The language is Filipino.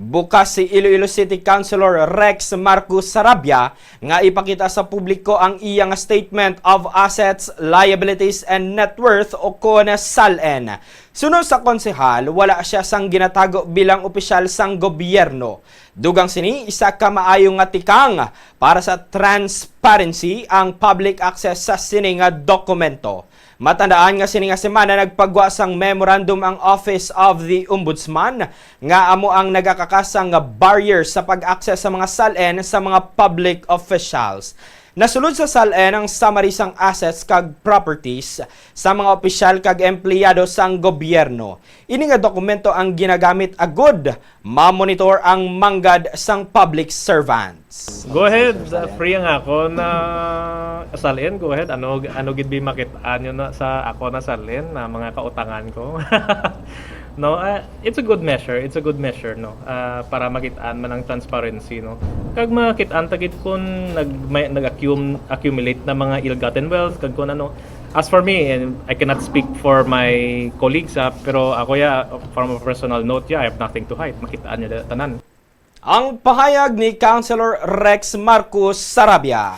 Bukas si Iloilo City Councilor Rex Marcus Sarabia nga ipakita sa publiko ang iyang Statement of Assets, Liabilities and Net Worth o kon SALN. Sunod sa konsehal, wala siya sang ginatago bilang opisyal sang gobyerno. Dugang sini, isa ka maayong nga tikang para sa transparency ang public access sa sining nga dokumento. Matandaan nga sini nga semana nagpagwa sang memorandum ang Office of the Ombudsman nga amo ang nagakakasang barrier sa pag-access sa mga SALN sa mga public officials. Nasulod sa SALN ang summary sang assets kag properties sa mga opisyal kag empleyado sang gobyerno. Ini nga dokumento ang ginagamit agud ma-monitor ang manggad sang public servants. Go ahead, uh, free nga ako na salin. Go ahead. Ano ano gid bi makitaan nyo na sa ako na salin na mga kautangan ko. no, uh, it's a good measure. It's a good measure no uh, para makitaan man ang transparency no. Kag makitaan tagit kun nag may, nag-accum- accumulate na mga ill-gotten wealth kag kun ano As for me, and I cannot speak for my colleagues, ah, pero ako ya, from a personal note, yeah, I have nothing to hide. Makitaan niya tanan. Ang pahayag ni Councilor Rex Marcus Sarabia.